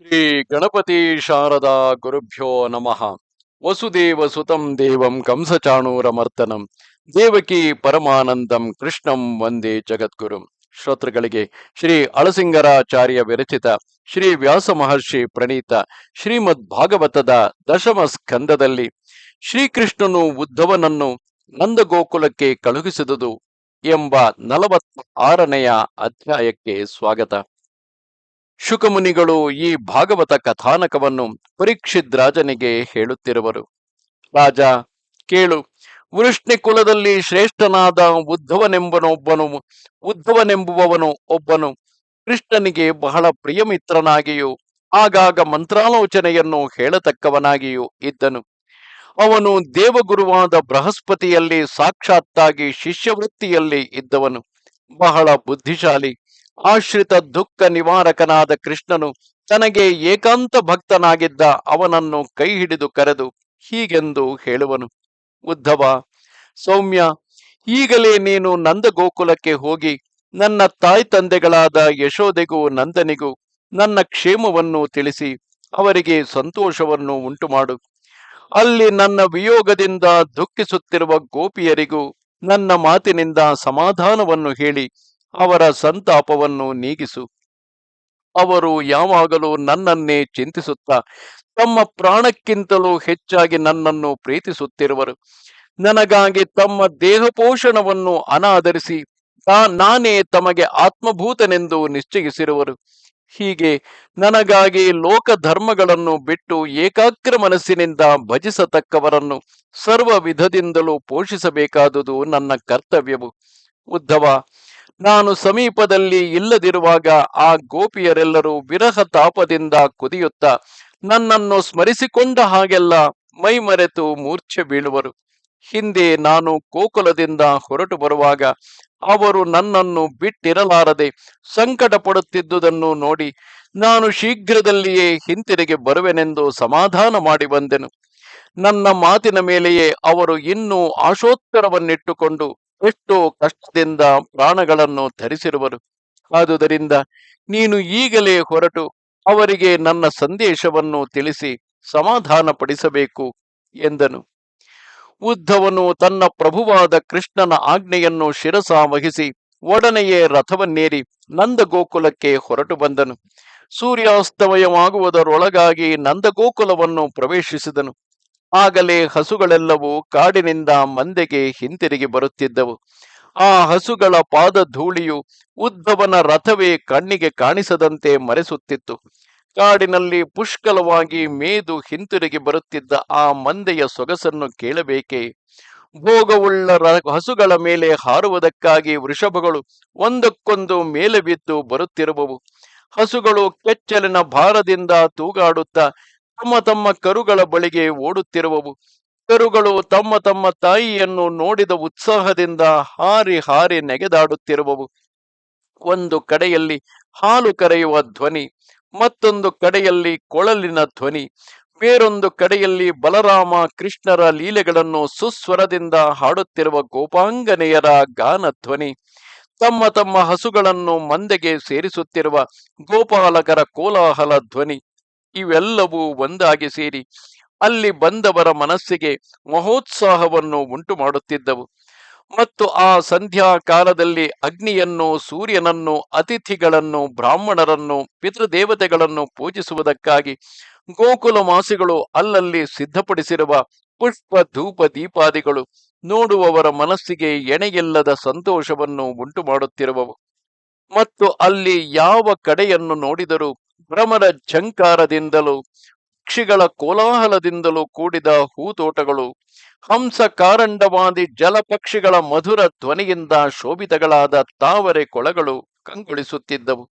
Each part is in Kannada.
ಶ್ರೀ ಗಣಪತಿ ಶಾರದಾ ಗುರುಭ್ಯೋ ನಮಃ. ವಸುದೇವ ಸುತಂ ದೇವಂ ಕಂಸಚಾಣೂರಮರ್ದನಂ ದೇವಕಿ ಪರಮಾನಂದಂ ಕೃಷ್ಣಂ ವಂದೇ ಜಗದ್ಗುರು. ಶ್ರೋತೃಗಳಿಗೆ ಶ್ರೀ ಅಳಸಿಂಗರಾಚಾರ್ಯ ವಿರಚಿತ ಶ್ರೀ ವ್ಯಾಸ ಮಹರ್ಷಿ ಪ್ರಣೀತ ಶ್ರೀಮದ್ ಭಾಗವತದ ದಶಮ ಸ್ಕಂದದಲ್ಲಿ ಶ್ರೀಕೃಷ್ಣನು ಉದ್ಧವನನ್ನು ನಂದಗೋಕುಲಕ್ಕೆ ಕಳುಹಿಸಿದುದು ಎಂಬ ನಲವತ್ತ ಆರನೆಯ ಅಧ್ಯಾಯಕ್ಕೆ ಸ್ವಾಗತ. ಶುಕಮುನಿಗಳು ಈ ಭಾಗವತ ಕಥಾನಕವನ್ನು ಪರೀಕ್ಷಿತ್ ರಾಜನಿಗೆ ಹೇಳುತ್ತಿರುವರು. ರಾಜ, ಕೇಳು. ವೃಷ್ಣಿ ಕುಲದಲ್ಲಿ ಶ್ರೇಷ್ಠನಾದ ಉದ್ಧವನೆಂಬನೊಬ್ಬನು, ಉದ್ಧವನೆಂಬುವವನು ಒಬ್ಬನು. ಕೃಷ್ಣನಿಗೆ ಬಹಳ ಪ್ರಿಯಮಿತ್ರನಾಗಿಯೂ, ಆಗಾಗ ಮಂತ್ರಾಲೋಚನೆಯನ್ನು ಹೇಳತಕ್ಕವನಾಗಿಯೂ ಇದ್ದನು. ಅವನು ದೇವಗುರುವಾದ ಬೃಹಸ್ಪತಿಯಲ್ಲಿ ಸಾಕ್ಷಾತ್ತಾಗಿ ಶಿಷ್ಯವೃತ್ತಿಯಲ್ಲಿ ಇದ್ದವನು. ಬಹಳ ಬುದ್ಧಿಶಾಲಿ ಆಶ್ರಿತ ದುಃಖ ನಿವಾರಕನಾದ ಕೃಷ್ಣನು ತನಗೆ ಏಕಾಂತ ಭಕ್ತನಾಗಿದ್ದ ಅವನನ್ನು ಕೈ ಹಿಡಿದು ಕರೆದು ಹೀಗೆಂದು ಹೇಳುವನು. ಉದ್ಧವ, ಸೌಮ್ಯ, ಈಗಲೇ ನೀನು ನಂದ ಗೋಕುಲಕ್ಕೆ ಹೋಗಿ ನನ್ನ ತಾಯಿ ತಂದೆಗಳಾದ ಯಶೋದೆಗೂ ನಂದನಿಗೂ ನನ್ನ ಕ್ಷೇಮವನ್ನು ತಿಳಿಸಿ ಅವರಿಗೆ ಸಂತೋಷವನ್ನು ಉಂಟುಮಾಡು. ಅಲ್ಲಿ ನನ್ನ ವಿಯೋಗದಿಂದ ದುಃಖಿಸುತ್ತಿರುವ ಗೋಪಿಯರಿಗೂ ನನ್ನ ಮಾತಿನಿಂದ ಸಮಾಧಾನವನ್ನು ಹೇಳಿ ಅವರ ಸಂತಾಪವನ್ನು ನೀಗಿಸು. ಅವರು ಯಾವಾಗಲೂ ನನ್ನನ್ನೇ ಚಿಂತಿಸುತ್ತಾ, ತಮ್ಮ ಪ್ರಾಣಕ್ಕಿಂತಲೂ ಹೆಚ್ಚಾಗಿ ನನ್ನನ್ನು ಪ್ರೀತಿಸುತ್ತಿರುವರು. ನನಗಾಗಿ ತಮ್ಮ ದೇಹಪೋಷಣವನ್ನು ಅನಾದರಿಸಿ ನಾನೇ ತಮಗೆ ಆತ್ಮಭೂತನೆಂದು ನಿಶ್ಚಯಿಸಿರುವರು. ಹೀಗೆ ನನಗಾಗಿ ಲೋಕ ಧರ್ಮಗಳನ್ನು ಬಿಟ್ಟು ಏಕಾಗ್ರ ಮನಸ್ಸಿನಿಂದ ಭಜಿಸತಕ್ಕವರನ್ನು ಸರ್ವ ವಿಧದಿಂದಲೂ ಪೋಷಿಸಬೇಕಾದುದು ನನ್ನ ಕರ್ತವ್ಯವು. ಉದ್ಧವ ನಾನು ಸಮೀಪದಲ್ಲಿ ಇಲ್ಲದಿರುವಾಗ ಆ ಗೋಪಿಯರೆಲ್ಲರೂ ವಿರಹ ತಾಪದಿಂದ ಕುದಿಯುತ್ತಾ ನನ್ನನ್ನು ಸ್ಮರಿಸಿಕೊಂಡ ಹಾಗೆಲ್ಲ ಮೈಮರೆತು ಮೂರ್ಛೆ ಬೀಳುವರು. ಹಿಂದೆ ನಾನು ಗೋಕುಲದಿಂದ ಹೊರಟು ಬರುವಾಗ ಅವರು ನನ್ನನ್ನು ಬಿಟ್ಟಿರಲಾರದೆ ಸಂಕಟ ಪಡುತ್ತಿದ್ದುದನ್ನು ನೋಡಿ ನಾನು ಶೀಘ್ರದಲ್ಲಿಯೇ ಹಿಂತಿರುಗಿ ಬರುವೆನೆಂದು ಸಮಾಧಾನ ಮಾಡಿ ಬಂದೆನು. ನನ್ನ ಮಾತಿನ ಮೇಲೆಯೇ ಅವರು ಇನ್ನೂ ಆಶೋತ್ತರವನ್ನಿಟ್ಟುಕೊಂಡು ಎಷ್ಟೋ ಕಷ್ಟದಿಂದ ಪ್ರಾಣಗಳನ್ನು ಧರಿಸಿರುವರು. ಆದುದರಿಂದ ನೀನು ಈಗಲೇ ಹೊರಟು, ಅವರಿಗೆ ನನ್ನ ಸಂದೇಶವನ್ನು ತಿಳಿಸಿ ಸಮಾಧಾನ ಪಡಿಸಬೇಕು ಎಂದನು. ಉದ್ಧವನು ತನ್ನ ಪ್ರಭುವಾದ ಕೃಷ್ಣನ ಆಜ್ಞೆಯನ್ನು ಶಿರಸ ವಹಿಸಿ ಒಡನೆಯೇ ರಥವನ್ನೇರಿ ನಂದಗೋಕುಲಕ್ಕೆ ಹೊರಟು ಬಂದನು. ಸೂರ್ಯಾಸ್ತಮಯವಾಗುವುದರೊಳಗಾಗಿ ನಂದಗೋಕುಲವನ್ನು ಪ್ರವೇಶಿಸಿದನು. ಆಗಲೇ ಹಸುಗಳೆಲ್ಲವೂ ಕಾಡಿನಿಂದ ಮಂದೆಗೆ ಹಿಂತಿರುಗಿ ಬರುತ್ತಿದ್ದವು. ಆ ಹಸುಗಳ ಪಾದ ಧೂಳಿಯು ಉದ್ಧವನ ರಥವೇ ಕಣ್ಣಿಗೆ ಕಾಣಿಸದಂತೆ ಮರೆಸುತ್ತಿತ್ತು. ಕಾಡಿನಲ್ಲಿ ಪುಷ್ಕಲವಾಗಿ ಮೇದು ಹಿಂತಿರುಗಿ ಬರುತ್ತಿದ್ದ ಆ ಮಂದೆಯ ಸೊಗಸನ್ನು ಕೇಳಬೇಕೇ? ಭೋಗವುಳ್ಳ ಹಸುಗಳ ಮೇಲೆ ಹಾರುವುದಕ್ಕಾಗಿ ವೃಷಭಗಳು ಒಂದಕ್ಕೊಂದು ಮೇಲೆ ಬಿದ್ದು ಬರುತ್ತಿರುವವು. ಹಸುಗಳು ಕೆಚ್ಚಲಿನ ಭಾರದಿಂದ ತೂಗಾಡುತ್ತಾ ತಮ್ಮ ತಮ್ಮ ಕರುಗಳ ಬಳಿಗೆ ಓಡುತ್ತಿರುವವು. ಕರುಗಳು ತಮ್ಮ ತಮ್ಮ ತಾಯಿಯನ್ನು ನೋಡಿದ ಉತ್ಸಾಹದಿಂದ ಹಾರಿ ಹಾರಿ ನೆಗೆದಾಡುತ್ತಿರುವವು. ಒಂದು ಕಡೆಯಲ್ಲಿ ಹಾಲು ಕರೆಯುವ ಧ್ವನಿ, ಮತ್ತೊಂದು ಕಡೆಯಲ್ಲಿ ಕೊಳಲಿನ ಧ್ವನಿ, ಬೇರೊಂದು ಕಡೆಯಲ್ಲಿ ಬಲರಾಮ ಕೃಷ್ಣರ ಲೀಲೆಗಳನ್ನು ಸುಸ್ವರದಿಂದ ಹಾಡುತ್ತಿರುವ ಗೋಪಾಂಗನೆಯರ ಗಾನ ಧ್ವನಿ, ತಮ್ಮ ತಮ್ಮ ಹಸುಗಳನ್ನು ಮಂದೆಗೆ ಸೇರಿಸುತ್ತಿರುವ ಗೋಪಾಲಕರ ಕೋಲಾಹಲ ಧ್ವನಿ. ಇವೆಲ್ಲವೂ ಒಂದಾಗಿ ಸೇರಿ ಅಲ್ಲಿ ಬಂದವರ ಮನಸ್ಸಿಗೆ ಮಹೋತ್ಸಾಹವನ್ನು ಉಂಟು ಮಾಡುತ್ತಿದ್ದವು ಮತ್ತು ಆ ಸಂಧ್ಯಾ ಕಾಲದಲ್ಲಿ ಅಗ್ನಿಯನ್ನು, ಸೂರ್ಯನನ್ನು, ಅತಿಥಿಗಳನ್ನು, ಬ್ರಾಹ್ಮಣರನ್ನು, ಪಿತೃದೇವತೆಗಳನ್ನು ಪೂಜಿಸುವುದಕ್ಕಾಗಿ ಗೋಕುಲವಾಸಿಗಳು ಅಲ್ಲಲ್ಲಿ ಸಿದ್ಧಪಡಿಸಿರುವ ಪುಷ್ಪ ಧೂಪ ದೀಪಾದಿಗಳು ನೋಡುವವರ ಮನಸ್ಸಿಗೆ ಎಣೆಯಿಲ್ಲದ ಸಂತೋಷವನ್ನು ಉಂಟು ಮಾಡುತ್ತಿರುವವು ಮತ್ತು ಅಲ್ಲಿ ಯಾವ ಕಡೆಯನ್ನು ನೋಡಿದರೂ ಭ್ರಮರ ಝಂಕಾರದಿಂದಲೂ ಪಕ್ಷಿಗಳ ಕೋಲಾಹಲದಿಂದಲೂ ಕೂಡಿದ ಹೂತೋಟಗಳು ಹಂಸ ಕಾರಂಡವಾದಿ ಜಲಪಕ್ಷಿಗಳ ಮಧುರ ಧ್ವನಿಯಿಂದ ಶೋಭಿತಗಳಾದ ತಾವರೆ ಕೊಳಗಳು ಕಂಗೊಳಿಸುತ್ತಿದ್ದವು.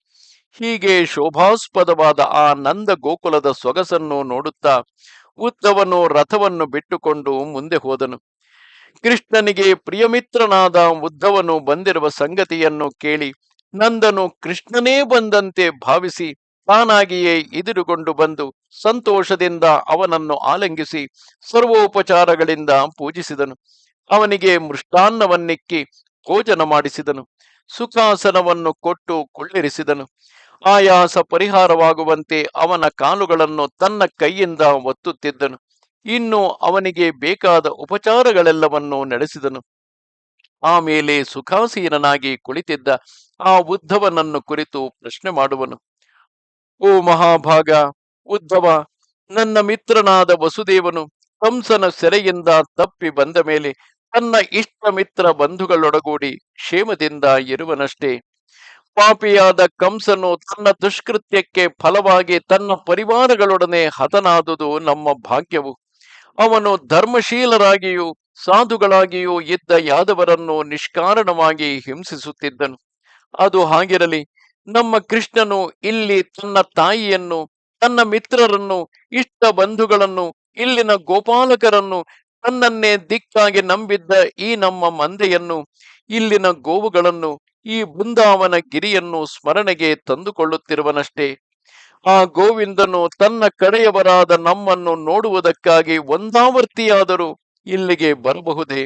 ಹೀಗೆ ಶೋಭಾಸ್ಪದವಾದ ಆ ನಂದ ಗೋಕುಲದ ಸೊಗಸನ್ನು ನೋಡುತ್ತಾ, ಉದ್ದವನು ರಥವನ್ನು ಬಿಟ್ಟುಕೊಂಡು ಮುಂದೆ ಹೋದನು. ಕೃಷ್ಣನಿಗೆ ಪ್ರಿಯಮಿತ್ರನಾದ ಉದ್ದವನು ಬಂದಿರುವ ಸಂಗತಿಯನ್ನು ಕೇಳಿ, ನಂದನು ಕೃಷ್ಣನೇ ಬಂದಂತೆ ಭಾವಿಸಿ ತಾನಾಗಿಯೇ ಎದುರುಗೊಂಡು ಬಂದು ಸಂತೋಷದಿಂದ ಅವನನ್ನು ಆಲಂಗಿಸಿ ಸರ್ವೋಪಚಾರಗಳಿಂದ ಪೂಜಿಸಿದನು. ಅವನಿಗೆ ಮೃಷ್ಟಾನ್ನವನ್ನಿಕ್ಕಿ ಭೋಜನ ಮಾಡಿಸಿದನು. ಸುಖಾಸನವನ್ನು ಕೊಟ್ಟು ಕೊಳ್ಳಿರಿಸಿದನು. ಆಯಾಸ ಪರಿಹಾರವಾಗುವಂತೆ ಅವನ ಕಾಲುಗಳನ್ನು ತನ್ನ ಕೈಯಿಂದ ಒತ್ತುತ್ತಿದ್ದನು. ಇನ್ನು ಅವನಿಗೆ ಬೇಕಾದ ಉಪಚಾರಗಳೆಲ್ಲವನ್ನೂ ನಡೆಸಿದನು. ಆಮೇಲೆ ಸುಖಾಸೀನನಾಗಿ ಕುಳಿತಿದ್ದ ಆ ಉದ್ಧವನನ್ನು ಕುರಿತು ಪ್ರಶ್ನೆ ಮಾಡುವನು. ಓ ಮಹಾಭಾಗ, ಉದ್ಧವ, ನನ್ನ ಮಿತ್ರನಾದ ವಸುದೇವನು ಕಂಸನ ಸೆರೆಯಿಂದ ತಪ್ಪಿ ಬಂದ ಮೇಲೆ ತನ್ನ ಇಷ್ಟ ಮಿತ್ರ ಬಂಧುಗಳೊಡಗೂಡಿ ಕ್ಷೇಮದಿಂದ ಇರುವನಷ್ಟೇ. ಪಾಪಿಯಾದ ಕಂಸನು ತನ್ನ ದುಷ್ಕೃತ್ಯಕ್ಕೆ ಫಲವಾಗಿ ತನ್ನ ಪರಿವಾರಗಳೊಡನೆ ಹತನಾದುದು ನಮ್ಮ ಭಾಗ್ಯವು. ಅವನು ಧರ್ಮಶೀಲರಾಗಿಯೂ ಸಾಧುಗಳಾಗಿಯೂ ಇದ್ದ ಯಾದವರನ್ನು ನಿಷ್ಕಾರಣವಾಗಿ ಹಿಂಸಿಸುತ್ತಿದ್ದನು. ಅದು ಹಾಗಿರಲಿ ನಮ್ಮ ಕೃಷ್ಣನು ಇಲ್ಲಿ ತನ್ನ ತಾಯಿಯನ್ನು, ತನ್ನ ಮಿತ್ರರನ್ನು, ಇಷ್ಟ ಬಂಧುಗಳನ್ನು, ಇಲ್ಲಿನ ಗೋಪಾಲಕರನ್ನು, ತನ್ನನ್ನೇ ದಿಕ್ಕಾಗಿ ನಂಬಿದ್ದ ಈ ನಮ್ಮ ಮಂದೆಯನ್ನು, ಇಲ್ಲಿನ ಗೋವುಗಳನ್ನು, ಈ ಬೃಂದಾವನ ಗಿರಿಯನ್ನು ಸ್ಮರಣೆಗೆ ತಂದುಕೊಳ್ಳುತ್ತಿರುವನಷ್ಟೇ. ಆ ಗೋವಿಂದನು ತನ್ನ ಕಡೆಯವರಾದ ನಮ್ಮನ್ನು ನೋಡುವುದಕ್ಕಾಗಿ ಒಂದಾವರ್ತಿಯಾದರೂ ಇಲ್ಲಿಗೆ ಬರಬಹುದೇ?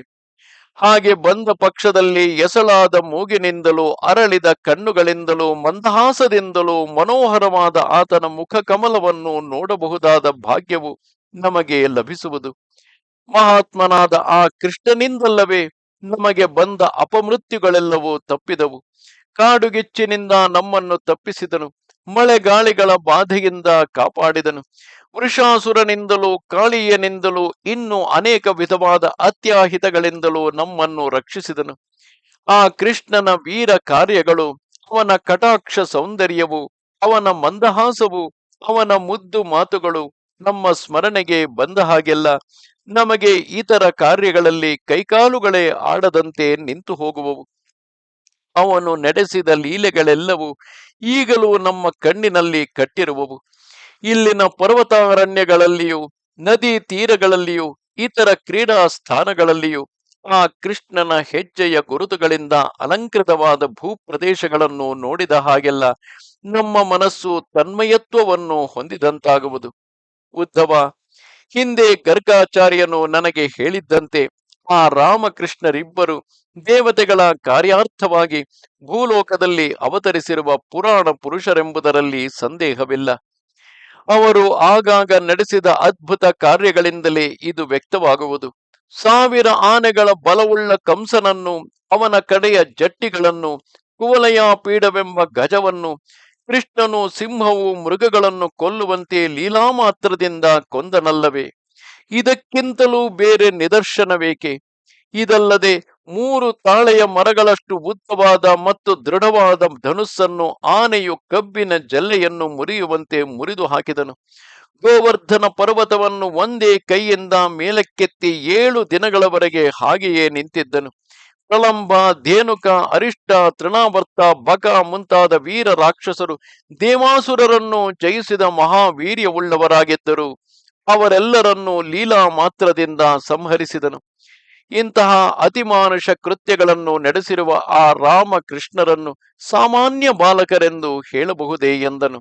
ಹಾಗೆ ಬಂದ ಪಕ್ಷದಲ್ಲಿ ಎಸಳಾದ ಮೂಗಿನಿಂದಲೂ, ಅರಳಿದ ಕಣ್ಣುಗಳಿಂದಲೂ, ಮಂದಹಾಸದಿಂದಲೂ ಮನೋಹರವಾದ ಆತನ ಮುಖ ಕಮಲವನ್ನು ನೋಡಬಹುದಾದ ಭಾಗ್ಯವು ನಮಗೆ ಲಭಿಸುವುದು. ಮಹಾತ್ಮನಾದ ಆ ಕೃಷ್ಣನಿಂದಲ್ಲವೇ ನಮಗೆ ಬಂದ ಅಪಮೃತ್ಯುಗಳೆಲ್ಲವೂ ತಪ್ಪಿದವು. ಕಾಡುಗಿಚ್ಚಿನಿಂದ ನಮ್ಮನ್ನು ತಪ್ಪಿಸಿದನು. ಮಳೆಗಾಳಿಗಳ ಬಾಧೆಯಿಂದ ಕಾಪಾಡಿದನು. ವೃಷಾಸುರನಿಂದಲೂ ಕಾಳಿಯನಿಂದಲೂ ಇನ್ನು ಅನೇಕ ವಿಧವಾದ ಅತ್ಯಾಹಿತಗಳಿಂದಲೂ ನಮ್ಮನ್ನು ರಕ್ಷಿಸಿದನು. ಆ ಕೃಷ್ಣನ ವೀರ ಕಾರ್ಯಗಳು, ಅವನ ಕಟಾಕ್ಷ ಸೌಂದರ್ಯವು, ಅವನ ಮಂದಹಾಸವು, ಅವನ ಮುದ್ದು ಮಾತುಗಳು ನಮ್ಮ ಸ್ಮರಣೆಗೆ ಬಂದ ಹಾಗೆಲ್ಲ ನಮಗೆ ಇತರ ಕಾರ್ಯಗಳಲ್ಲಿ ಕೈಕಾಲುಗಳೇ ಆಡದಂತೆ ನಿಂತು ಹೋಗುವವು. ಅವನು ನಡೆಸಿದ ಲೀಲೆಗಳೆಲ್ಲವೂ ಈಗಲೂ ನಮ್ಮ ಕಣ್ಣಿನಲ್ಲಿ ಕಟ್ಟಿರುವವು. ಇಲ್ಲಿನ ಪರ್ವತಾರಣ್ಯಗಳಲ್ಲಿಯೂ, ನದಿ ತೀರಗಳಲ್ಲಿಯೂ, ಇತರ ಕ್ರೀಡಾ ಸ್ಥಾನಗಳಲ್ಲಿಯೂ, ಆ ಕೃಷ್ಣನ ಹೆಜ್ಜೆಯ ಗುರುತುಗಳಿಂದ ಅಲಂಕೃತವಾದ ಭೂಪ್ರದೇಶಗಳನ್ನು ನೋಡಿದ ಹಾಗೆಲ್ಲ ನಮ್ಮ ಮನಸ್ಸು ತನ್ಮಯತ್ವವನ್ನು ಹೊಂದಿದಂತಾಗುವುದು. ಉದ್ಧವ ಹಿಂದೆ ಗರ್ಗಾಚಾರ್ಯನು ನನಗೆ ಹೇಳಿದ್ದಂತೆ ಆ ರಾಮಕೃಷ್ಣರಿಬ್ಬರು ದೇವತೆಗಳ ಕಾರ್ಯಾರ್ಥವಾಗಿ ಭೂಲೋಕದಲ್ಲಿ ಅವತರಿಸಿರುವ ಪುರಾಣ ಪುರುಷರೆಂಬುದರಲ್ಲಿ ಸಂದೇಹವಿಲ್ಲ. ಅವರು ಆಗಾಗ ನಡೆಸಿದ ಅದ್ಭುತ ಕಾರ್ಯಗಳಿಂದಲೇ ಇದು ವ್ಯಕ್ತವಾಗುವುದು. ಸಾವಿರ ಆನೆಗಳ ಬಲವುಳ್ಳ ಕಂಸನನ್ನು, ಅವನ ಕಡೆಯ ಜಟ್ಟಿಗಳನ್ನು, ಕುವಲಯ ಪೀಡವೆಂಬ ಗಜವನ್ನು, ಕೃಷ್ಣನು ಸಿಂಹವು ಮೃಗಗಳನ್ನು ಕೊಲ್ಲುವಂತೆ ಲೀಲಾಮಾತ್ರದಿಂದ ಕೊಂದನಲ್ಲವೇ? ಇದಕ್ಕಿಂತಲೂ ಬೇರೆ ನಿದರ್ಶನವೇಕೆ? ಇದಲ್ಲದೆ ಮೂರು ತಾಳೆಯ ಮರಗಳಷ್ಟು ಉದ್ದವಾದ ಮತ್ತು ದೃಢವಾದ ಧನುಸ್ಸನ್ನು, ಆನೆಯು ಕಬ್ಬಿನ ಜಲ್ಲೆಯನ್ನು ಮುರಿಯುವಂತೆ ಮುರಿದು ಹಾಕಿದನು. ಗೋವರ್ಧನ ಪರ್ವತವನ್ನು ಒಂದೇ ಕೈಯಿಂದ ಮೇಲಕ್ಕೆತ್ತಿ ಏಳು ದಿನಗಳವರೆಗೆ ಹಾಗೆಯೇ ನಿಂತಿದ್ದನು. ಪ್ರಲಂಬ ಧೇನುಕ, ಅರಿಷ್ಟ, ತೃಣಾವರ್ತ, ಬಕ ಮುಂತಾದ ವೀರ ರಾಕ್ಷಸರು ದೇವಾಸುರರನ್ನು ಜಯಿಸಿದ ಮಹಾವೀರ್ಯವುಳ್ಳವರಾಗಿದ್ದರು. ಅವರೆಲ್ಲರನ್ನೂ ಲೀಲಾ ಮಾತ್ರದಿಂದ ಸಂಹರಿಸಿದನು. ಇಂತಹ ಅತಿಮಾನುಷ ಕೃತ್ಯಗಳನ್ನು ನಡೆಸಿರುವ ಆ ರಾಮಕೃಷ್ಣರನ್ನು ಸಾಮಾನ್ಯ ಬಾಲಕರೆಂದು ಹೇಳಬಹುದೇ ಎಂದನು.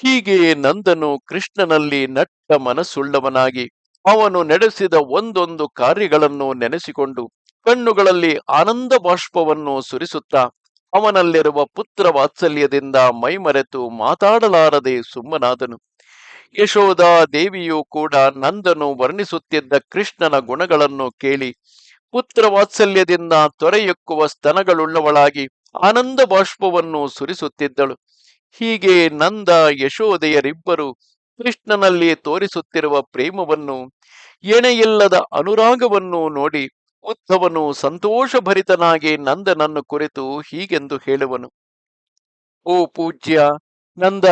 ಹೀಗೆ ನಂದನು ಕೃಷ್ಣನಲ್ಲಿ ನಟ್ಟ ಮನಸ್ಸುಳ್ಳವನಾಗಿ ಅವನು ನಡೆಸಿದ ಒಂದೊಂದು ಕಾರ್ಯಗಳನ್ನು ನೆನೆಸಿಕೊಂಡು ಕಣ್ಣುಗಳಲ್ಲಿ ಆನಂದ ಬಾಷ್ಪವನ್ನು ಸುರಿಸುತ್ತಾ ಅವನಲ್ಲಿರುವ ಪುತ್ರ ವಾತ್ಸಲ್ಯದಿಂದ ಮೈಮರೆತು ಮಾತಾಡಲಾರದೆ ಸುಮ್ಮನಾದನು. ಯಶೋಧ ದೇವಿಯು ಕೂಡ ನಂದನು ವರ್ಣಿಸುತ್ತಿದ್ದ ಕೃಷ್ಣನ ಗುಣಗಳನ್ನು ಕೇಳಿ ಪುತ್ರ ವಾತ್ಸಲ್ಯದಿಂದ ತೊರೆಯೊಕ್ಕುವ ಸ್ತನಗಳುಳ್ಳವಳಾಗಿ ಆನಂದ ಬಾಷ್ಪವನ್ನು ಸುರಿಸುತ್ತಿದ್ದಳು. ಹೀಗೆ ನಂದ ಯಶೋದೆಯರಿಬ್ಬರು ಕೃಷ್ಣನಲ್ಲಿ ತೋರಿಸುತ್ತಿರುವ ಪ್ರೇಮವನ್ನು, ಎಣೆಯಿಲ್ಲದ ಅನುರಾಗವನ್ನು ನೋಡಿ ಉದ್ಧವನು ಸಂತೋಷಭರಿತನಾಗಿ ನಂದನನ್ನು ಕುರಿತು ಹೀಗೆಂದು ಹೇಳುವನು. ಓ ಪೂಜ್ಯ ನಂದ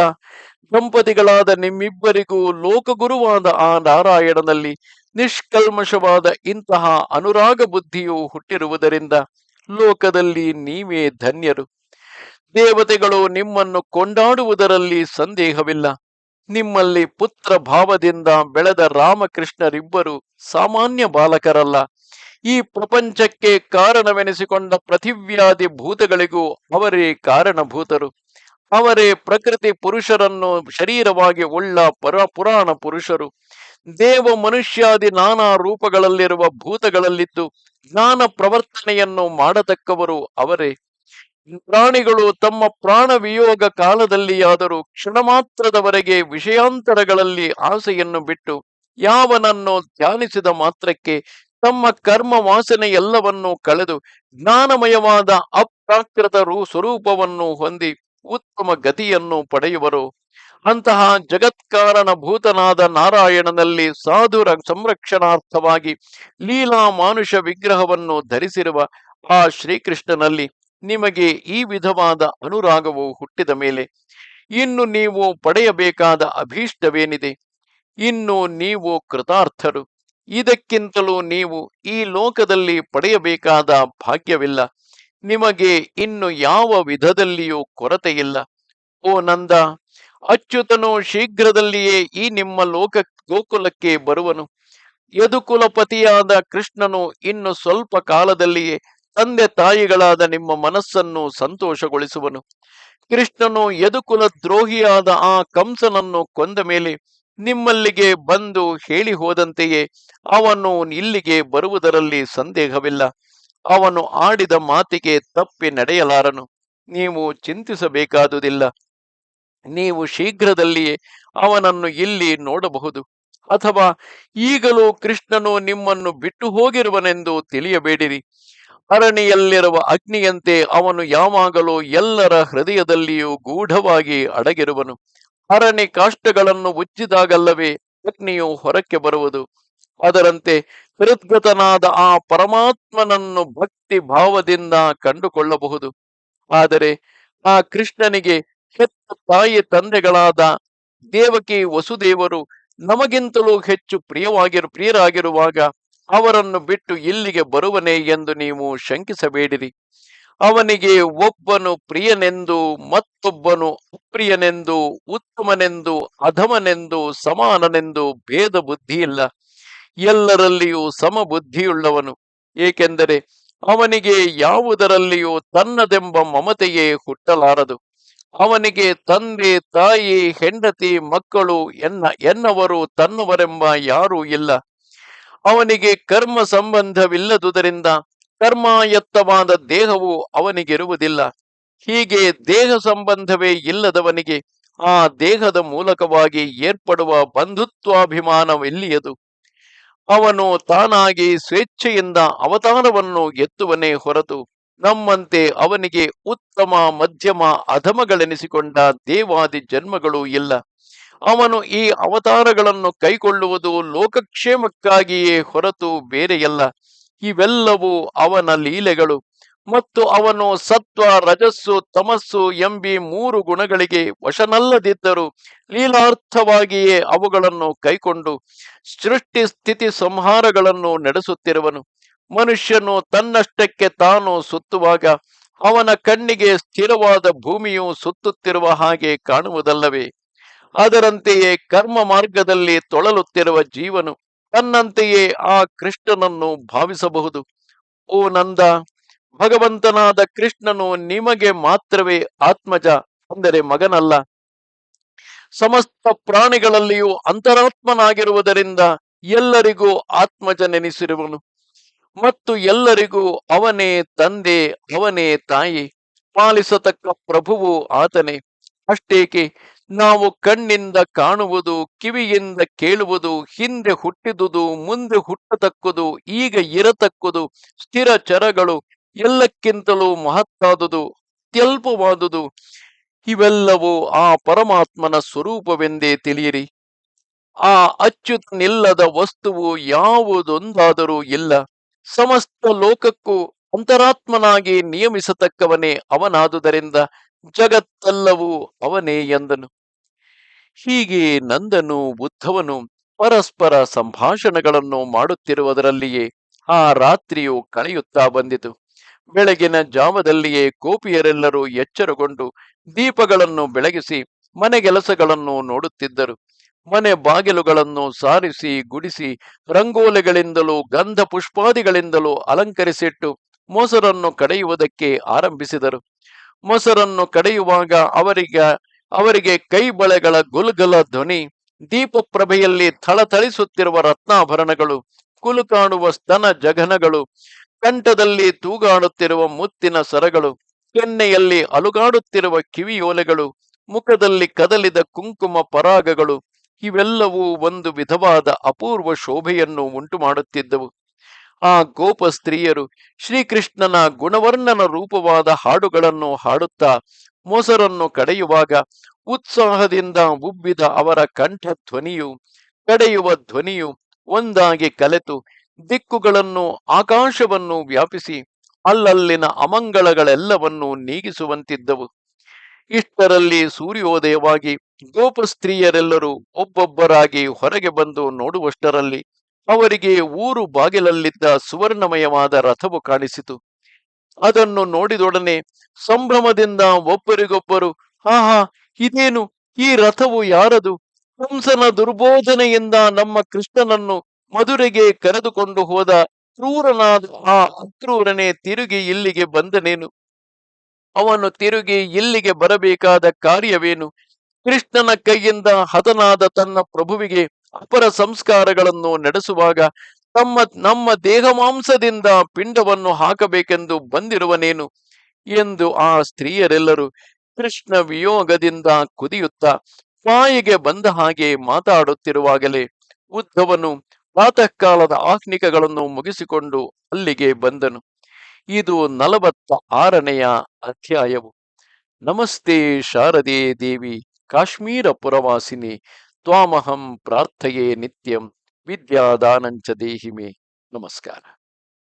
ದಂಪತಿಗಳಾದ ನಿಮ್ಮಿಬ್ಬರಿಗೂ ಲೋಕಗುರುವಾದ ಆ ನಾರಾಯಣನಲ್ಲಿ ನಿಷ್ಕಲ್ಮಶವಾದ ಇಂತಹ ಅನುರಾಗ ಬುದ್ಧಿಯು ಹುಟ್ಟಿರುವುದರಿಂದ ಲೋಕದಲ್ಲಿ ನೀವೇ ಧನ್ಯರು. ದೇವತೆಗಳು ನಿಮ್ಮನ್ನು ಕೊಂಡಾಡುವುದರಲ್ಲಿ ಸಂದೇಹವಿಲ್ಲ. ನಿಮ್ಮಲ್ಲಿ ಪುತ್ರ ಭಾವದಿಂದ ಬೆಳೆದ ರಾಮಕೃಷ್ಣರಿಬ್ಬರು ಸಾಮಾನ್ಯ ಬಾಲಕರಲ್ಲ. ಈ ಪ್ರಪಂಚಕ್ಕೆ ಕಾರಣವೆನಿಸಿಕೊಂಡ ಪೃಥಿವ್ಯಾದಿ ಭೂತಗಳಿಗೂ ಅವರೇ ಕಾರಣಭೂತರು. ಅವರೇ ಪ್ರಕೃತಿ ಪುರುಷರನ್ನು ಶರೀರವಾಗಿ ಉಳ್ಳ ಪರ ಪುರಾಣ ಪುರುಷರು. ದೇವ ಮನುಷ್ಯಾದಿ ನಾನಾ ರೂಪಗಳಲ್ಲಿರುವ ಭೂತಗಳಲ್ಲಿದ್ದು ಜ್ಞಾನ ಪ್ರವರ್ತನೆಯನ್ನು ಮಾಡತಕ್ಕವರು ಅವರೇ. ಪ್ರಾಣಿಗಳು ತಮ್ಮ ಪ್ರಾಣ ವಿಯೋಗ ಕಾಲದಲ್ಲಿಯಾದರೂ ಕ್ಷಣ ಮಾತ್ರದವರೆಗೆ ವಿಷಯಾಂತರಗಳಲ್ಲಿ ಆಸೆಯನ್ನು ಬಿಟ್ಟು ಯಾವನನ್ನು ಧ್ಯಾನಿಸಿದ ಮಾತ್ರಕ್ಕೆ ತಮ್ಮ ಕರ್ಮ ವಾಸನೆ ಎಲ್ಲವನ್ನೂ ಕಳೆದು ಜ್ಞಾನಮಯವಾದ ಅಪ್ರಾಕೃತ ರೂ ಸ್ವರೂಪವನ್ನು ಹೊಂದಿ ಉತ್ತಮ ಗತಿಯನ್ನು ಪಡೆಯುವರು. ಅಂತಹ ಜಗತ್ಕಾರಣ ಭೂತನಾದ ನಾರಾಯಣನಲ್ಲಿ ಸಾಧುರ ಸಂರಕ್ಷಣಾರ್ಥವಾಗಿ ಲೀಲಾ ಮಾನುಷ ವಿಗ್ರಹವನ್ನು ಧರಿಸಿರುವ ಆ ಶ್ರೀಕೃಷ್ಣನಲ್ಲಿ ನಿಮಗೆ ಈ ವಿಧವಾದ ಅನುರಾಗವು ಹುಟ್ಟಿದ ಮೇಲೆ ಇನ್ನು ನೀವು ಪಡೆಯಬೇಕಾದ ಅಭೀಷ್ಟವೇನಿದೆ? ಇನ್ನು ನೀವು ಕೃತಾರ್ಥರು. ಇದಕ್ಕಿಂತಲೂ ನೀವು ಈ ಲೋಕದಲ್ಲಿ ಪಡೆಯಬೇಕಾದ ಭಾಗ್ಯವಿಲ್ಲ. ನಿಮಗೆ ಇನ್ನು ಯಾವ ವಿಧದಲ್ಲಿಯೂ ಕೊರತೆಯಿಲ್ಲ. ಓ ನಂದ, ಅಚ್ಯುತನು ಶೀಘ್ರದಲ್ಲಿಯೇ ಈ ನಿಮ್ಮ ಲೋಕ ಗೋಕುಲಕ್ಕೆ ಬರುವನು. ಯದುಕುಲಪತಿಯಾದ ಕೃಷ್ಣನು ಇನ್ನು ಸ್ವಲ್ಪ ಕಾಲದಲ್ಲಿಯೇ ತಂದೆ ತಾಯಿಗಳಾದ ನಿಮ್ಮ ಮನಸ್ಸನ್ನು ಸಂತೋಷಗೊಳಿಸುವನು. ಕೃಷ್ಣನು ಯದುಕುಲ ದ್ರೋಹಿಯಾದ ಆ ಕಂಸನನ್ನು ಕೊಂದ ಮೇಲೆ ನಿಮ್ಮಲ್ಲಿಗೆ ಬಂದು ಹೇಳಿ ಹೋದಂತೆಯೇ ಅವನು ಇಲ್ಲಿಗೆ ಬರುವುದರಲ್ಲಿ ಸಂದೇಹವಿಲ್ಲ. ಅವನು ಆಡಿದ ಮಾತಿಗೆ ತಪ್ಪಿ ನಡೆಯಲಾರನು. ನೀವು ಚಿಂತಿಸಬೇಕಾದುದಿಲ್ಲ. ನೀವು ಶೀಘ್ರದಲ್ಲಿಯೇ ಅವನನ್ನು ಇಲ್ಲಿ ನೋಡಬಹುದು. ಅಥವಾ ಈಗಲೂ ಕೃಷ್ಣನು ನಿಮ್ಮನ್ನು ಬಿಟ್ಟು ಹೋಗಿರುವನೆಂದು ತಿಳಿಯಬೇಡಿರಿ. ಅರಣಿಯಲ್ಲಿರುವ ಅಗ್ನಿಯಂತೆ ಅವನು ಯಾವಾಗಲೂ ಎಲ್ಲರ ಹೃದಯದಲ್ಲಿಯೂ ಗೂಢವಾಗಿ ಅಡಗಿರುವನು. ಅರಣಿ ಕಾಷ್ಟಗಳನ್ನು ಉಜ್ಜಿದಾಗಲ್ಲವೇ ಅಗ್ನಿಯು ಹೊರಕ್ಕೆ ಬರುವುದು. ಅದರಂತೆ ಹೃದ್ಗತನಾದ ಆ ಪರಮಾತ್ಮನನ್ನು ಭಕ್ತಿ ಭಾವದಿಂದ ಕಂಡುಕೊಳ್ಳಬಹುದು. ಆದರೆ ಆ ಕೃಷ್ಣನಿಗೆ ಹೆತ್ತ ತಾಯಿ ತಂದೆಗಳಾದ ದೇವಕಿ ವಸುದೇವರು ನಮಗಿಂತಲೂ ಹೆಚ್ಚು ಪ್ರಿಯವಾಗಿರು, ಪ್ರಿಯರಾಗಿರುವಾಗ ಅವರನ್ನು ಬಿಟ್ಟು ಇಲ್ಲಿಗೆ ಬರುವನೆ ಎಂದು ನೀವು ಶಂಕಿಸಬೇಡಿರಿ. ಅವನಿಗೆ ಒಬ್ಬನು ಪ್ರಿಯನೆಂದು, ಮತ್ತೊಬ್ಬನು ಅಪ್ರಿಯನೆಂದು, ಉತ್ತಮನೆಂದು, ಅಧಮನೆಂದು, ಸಮಾನನೆಂದು ಭೇದ ಬುದ್ಧಿ ಇಲ್ಲ ಎಲ್ಲರಲ್ಲಿಯೂ ಸಮಬುದ್ಧಿಯುಳ್ಳವನು. ಏಕೆಂದರೆ ಅವನಿಗೆ ಯಾವುದರಲ್ಲಿಯೂ ತನ್ನದೆಂಬ ಮಮತೆಯೇ ಹುಟ್ಟಲಾರದು. ಅವನಿಗೆ ತಂದೆ, ತಾಯಿ, ಹೆಂಡತಿ, ಮಕ್ಕಳು ಎನ್ನ, ಎನ್ನವರು ತನ್ನವರೆಂಬ ಯಾರೂ ಇಲ್ಲ. ಅವನಿಗೆ ಕರ್ಮ ಸಂಬಂಧವಿಲ್ಲದುದರಿಂದ ಕರ್ಮಾಯತ್ತವಾದ ದೇಹವು ಅವನಿಗಿರುವುದಿಲ್ಲ. ಹೀಗೆ ದೇಹ ಸಂಬಂಧವೇ ಇಲ್ಲದವನಿಗೆ ಆ ದೇಹದ ಮೂಲಕವಾಗಿ ಏರ್ಪಡುವ ಬಂಧುತ್ವಾಭಿಮಾನವೆಲ್ಲಿಯದು. ಅವನು ತಾನಾಗಿ ಸ್ವೇಚ್ಛೆಯಿಂದ ಅವತಾರವನ್ನು ಎತ್ತುವನೇ ಹೊರತು ನಮ್ಮಂತೆ ಅವನಿಗೆ ಉತ್ತಮ, ಮಧ್ಯಮ, ಅಧಮಗಳೆನಿಸಿಕೊಂಡ ದೇವಾದಿ ಜನ್ಮಗಳು ಇಲ್ಲ. ಅವನು ಈ ಅವತಾರಗಳನ್ನು ಕೈಗೊಳ್ಳುವುದು ಲೋಕಕ್ಷೇಮಕ್ಕಾಗಿಯೇ ಹೊರತು ಬೇರೆಯಲ್ಲ. ಇವೆಲ್ಲವೂ ಅವನ ಲೀಲೆಗಳು. ಮತ್ತು ಅವನು ಸತ್ವ, ರಜಸ್ಸು, ತಮಸ್ಸು ಎಂಬಿ ಮೂರು ಗುಣಗಳಿಗೆ ವಶನಲ್ಲದಿದ್ದರೂ ಲೀಲಾರ್ಥವಾಗಿಯೇ ಅವುಗಳನ್ನು ಕೈಕೊಂಡು ಸೃಷ್ಟಿ ಸ್ಥಿತಿ ಸಂಹಾರಗಳನ್ನು ನಡೆಸುತ್ತಿರುವನು. ಮನುಷ್ಯನು ತನ್ನಷ್ಟಕ್ಕೆ ತಾನು ಸುತ್ತುವಾಗ ಅವನ ಕಣ್ಣಿಗೆ ಸ್ಥಿರವಾದ ಭೂಮಿಯು ಸುತ್ತುತ್ತಿರುವ ಹಾಗೆ ಕಾಣುವುದಲ್ಲವೇ? ಅದರಂತೆಯೇ ಕರ್ಮ ಮಾರ್ಗದಲ್ಲಿ ತೊಳಲುತ್ತಿರುವ ಜೀವನು ತನ್ನಂತೆಯೇ ಆ ಕೃಷ್ಣನನ್ನು ಭಾವಿಸಬಹುದು. ಓ ನಂದ! ಭಗವಂತನಾದ ಕೃಷ್ಣನು ನಿಮಗೆ ಮಾತ್ರವೇ ಆತ್ಮಜ ಅಂದರೆ ಮಗನಲ್ಲ. ಸಮಸ್ತ ಪ್ರಾಣಿಗಳಲ್ಲಿಯೂ ಅಂತರಾತ್ಮನಾಗಿರುವುದರಿಂದ ಎಲ್ಲರಿಗೂ ಆತ್ಮಜನೆನಿಸಿರುವನು. ಮತ್ತು ಎಲ್ಲರಿಗೂ ಅವನೇ ತಂದೆ, ಅವನೇ ತಾಯಿ, ಪಾಲಿಸತಕ್ಕ ಪ್ರಭುವು ಆತನೇ. ಅಷ್ಟೇಕೆ, ನಾವು ಕಣ್ಣಿಂದ ಕಾಣುವುದು, ಕಿವಿಯಿಂದ ಕೇಳುವುದು, ಹಿಂದೆ ಹುಟ್ಟಿದುದು, ಮುಂದೆ ಹುಟ್ಟತಕ್ಕುದು, ಈಗ ಇರತಕ್ಕುದು, ಸ್ಥಿರ ಚರಗಳು ಎಲ್ಲಕ್ಕಿಂತಲೂ ಮಹತ್ತಾದುದು, ಅತ್ಯಲ್ಪವಾದುದು, ಇವೆಲ್ಲವೂ ಆ ಪರಮಾತ್ಮನ ಸ್ವರೂಪವೆಂದೇ ತಿಳಿಯಿರಿ. ಆ ಅಚ್ಯುತನಿಲ್ಲದ ವಸ್ತುವು ಯಾವುದೊಂದಾದರೂ ಇಲ್ಲ. ಸಮಸ್ತ ಲೋಕಕ್ಕೂ ಅಂತರಾತ್ಮನಾಗಿ ನಿಯಮಿಸತಕ್ಕವನೇ ಅವನಾದುದರಿಂದ ಜಗತ್ತೆಲ್ಲವೂ ಅವನೇ ಎಂದನು. ಹೀಗೆ ನಂದನು, ಬುದ್ಧವನು ಪರಸ್ಪರ ಸಂಭಾಷಣೆಗಳನ್ನು ಮಾಡುತ್ತಿರುವುದರಲ್ಲಿಯೇ ಆ ರಾತ್ರಿಯು ಕಳೆಯುತ್ತಾ ಬಂದಿತು. ಬೆಳಗಿನ ಜಾವದಲ್ಲಿಯೇ ಗೋಪಿಯರೆಲ್ಲರೂ ಎಚ್ಚರಗೊಂಡು ದೀಪಗಳನ್ನು ಬೆಳಗಿಸಿ ಮನೆಗೆಲಸಗಳನ್ನು ನೋಡುತ್ತಿದ್ದರು. ಮನೆ ಬಾಗಿಲುಗಳನ್ನು ಸಾರಿಸಿ, ಗುಡಿಸಿ, ರಂಗೋಲೆಗಳಿಂದಲೂ ಗಂಧ ಪುಷ್ಪಾದಿಗಳಿಂದಲೂ ಅಲಂಕರಿಸಿಟ್ಟು ಮೊಸರನ್ನು ಕಡೆಯುವುದಕ್ಕೆ ಆರಂಭಿಸಿದರು. ಮೊಸರನ್ನು ಕಡೆಯುವಾಗ ಅವರಿಗೆ ಅವರಿಗೆ ಕೈ ಬಳೆಗಳ ಗುಲ್ಗಲ ಧ್ವನಿ, ದೀಪಪ್ರಭೆಯಲ್ಲಿ ಥಳಥಳಿಸುತ್ತಿರುವ ರತ್ನಾಭರಣಗಳು, ಕುಲುಕಾಣುವ ಸ್ತನ ಜಘನಗಳು ಕಂಠದಲ್ಲಿ ತೂಗಾಡುತ್ತಿರುವ ಮುತ್ತಿನ ಸರಗಳು, ಕೆನ್ನೆಯಲ್ಲಿ ಅಲುಗಾಡುತ್ತಿರುವ ಕಿವಿಯೋಲೆಗಳು, ಮುಖದಲ್ಲಿ ಕದಲಿದ ಕುಂಕುಮ ಪರಾಗಗಳು, ಇವೆಲ್ಲವೂ ಒಂದು ವಿಧವಾದ ಅಪೂರ್ವ ಶೋಭೆಯನ್ನು ಉಂಟು ಮಾಡುತ್ತಿದ್ದವು ಆ ಗೋಪ ಸ್ತ್ರೀಯರು ಶ್ರೀಕೃಷ್ಣನ ಗುಣವರ್ಣನ ರೂಪವಾದ ಹಾಡುಗಳನ್ನು ಹಾಡುತ್ತಾ ಮೊಸರನ್ನು ಕಡೆಯುವಾಗ ಉತ್ಸಾಹದಿಂದ ಉಬ್ಬಿದ ಅವರ ಕಂಠ ಧ್ವನಿಯು ಕಡೆಯುವ ಧ್ವನಿಯು ಒಂದಾಗಿ ಕಲೆತು ದಿಕ್ಕುಗಳನ್ನು ಆಕಾಶವನ್ನು ವ್ಯಾಪಿಸಿ ಅಲ್ಲಲ್ಲಿನ ಅಮಂಗಳಗಳೆಲ್ಲವನ್ನೂ ನೀಗಿಸುವಂತಿದ್ದವು. ಇಷ್ಟರಲ್ಲಿ ಸೂರ್ಯೋದಯವಾಗಿ ಗೋಪಸ್ತ್ರೀಯರೆಲ್ಲರೂ ಒಬ್ಬೊಬ್ಬರಾಗಿ ಹೊರಗೆ ಬಂದು ನೋಡುವಷ್ಟರಲ್ಲಿ ಅವರಿಗೆ ಊರು ಬಾಗಿಲಲ್ಲಿದ್ದ ಸುವರ್ಣಮಯವಾದ ರಥವು ಕಾಣಿಸಿತು. ಅದನ್ನು ನೋಡಿದೊಡನೆ ಸಂಭ್ರಮದಿಂದ ಒಬ್ಬರಿಗೊಬ್ಬರು, ಆಹಾ, ಇದೇನು? ಈ ರಥವು ಯಾರದು? ಕಂಸನ ದುರ್ಬೋಧನೆಯಿಂದ ನಮ್ಮ ಕೃಷ್ಣನನ್ನು ಮಧುರೆಗೆ ಕರೆದುಕೊಂಡು ಹೋದ ಕ್ರೂರನಾದ ಆ ಅಕ್ರೂರನೇ ತಿರುಗಿ ಇಲ್ಲಿಗೆ ಬಂದನೇನು? ಅವನು ತಿರುಗಿ ಇಲ್ಲಿಗೆ ಬರಬೇಕಾದ ಕಾರ್ಯವೇನು? ಕೃಷ್ಣನ ಕೈಯಿಂದ ಹತನಾದ ತನ್ನ ಪ್ರಭುವಿಗೆ ಅಪರ ಸಂಸ್ಕಾರಗಳನ್ನು ನಡೆಸುವಾಗ ತಮ್ಮ, ನಮ್ಮ ದೇಹ ಮಾಂಸದಿಂದ ಪಿಂಡವನ್ನು ಹಾಕಬೇಕೆಂದು ಬಂದಿರುವನೇನು? ಎಂದು ಆ ಸ್ತ್ರೀಯರೆಲ್ಲರೂ ಕೃಷ್ಣ ವಿಯೋಗದಿಂದ ಕುದಿಯುತ್ತಾ ಬಾಯಿಗೆ ಬಂದ ಹಾಗೆ ಮಾತಾಡುತ್ತಿರುವಾಗಲೇ ಉದ್ಧವನು ಪ್ರಾತಃ ಕಾಲದ ಆಹ್ನಿಕಗಳನ್ನು ಮುಗಿಸಿಕೊಂಡು ಅಲ್ಲಿಗೆ ಬಂದನು. ಇದು ನಲವತ್ತ ಆರನೆಯ ಅಧ್ಯಾಯವು. ನಮಸ್ತೆ ಶಾರದೆ ದೇವಿ, ಕಾಶ್ಮೀರ ಪುರವಾಸಿನಿ, ತ್ವಾಮಹಂ ಪ್ರಾರ್ಥೆಯೇ ನಿತ್ಯಂ, ವಿದ್ಯಾದಾನಂಚ ದೇಹಿಮೆ. ನಮಸ್ಕಾರ.